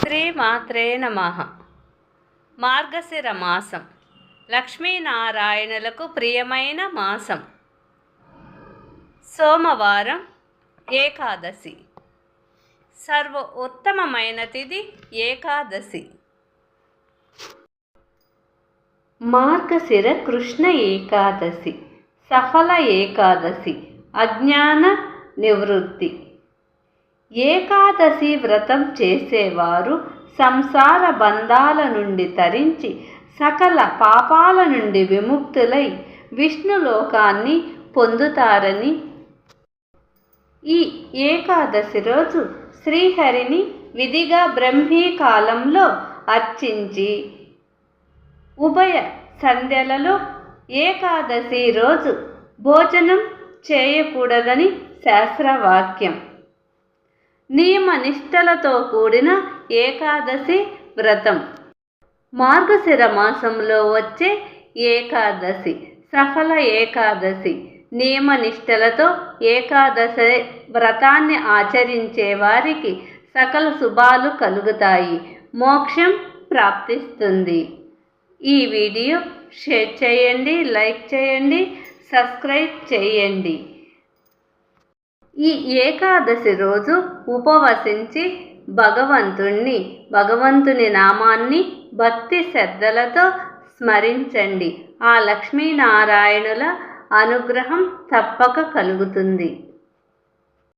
శ్రీమాత్రే నమ. మార్గశిర మాసం. లక్ష్మీనారాయణులకు ప్రియమైన మాసం. సోమవారం ఏకాదశి. సర్వ ఉత్తమమైన తిథి ఏకాదశి. మార్గశిర కృష్ణ ఏకాదశి. సఫల ఏకాదశి. అజ్ఞాన నివృత్తి. ఏకాదశి వ్రతం చేసేవారు సంసార బంధాల నుండి తరించి సకల పాపాల నుండి విముక్తులై విష్ణులోకాన్ని పొందుతారని. ఈ ఏకాదశి రోజు శ్రీహరిని విధిగా బ్రహ్మీ కాలంలో అర్చించి ఉభయ సంధ్యలలో ఏకాదశి రోజు భోజనం చేయకూడదని శాస్త్రవాక్యం. నియమ నిష్టలతో కూడిన ఏకాదశి వ్రతం. మార్గశిర మాసంలో వచ్చే ఏకాదశి సఫల ఏకాదశి. నియమ నిష్టలతో ఏకాదశి వ్రతాన్ని ఆచరించే వారికి సకల శుభాలు కలుగుతాయి. మోక్షం ప్రాప్తిస్తుంది. ఈ వీడియో షేర్ చేయండి లైక్ చేయండి. సబ్స్క్రైబ్ చేయండి. ఈ ఏకాదశి రోజు ఉపవసించి భగవంతుణ్ణి భగవంతుని నామాన్ని భక్తి శ్రద్ధలతో స్మరించండి. ఆ లక్ష్మీనారాయణుల అనుగ్రహం తప్పక కలుగుతుంది.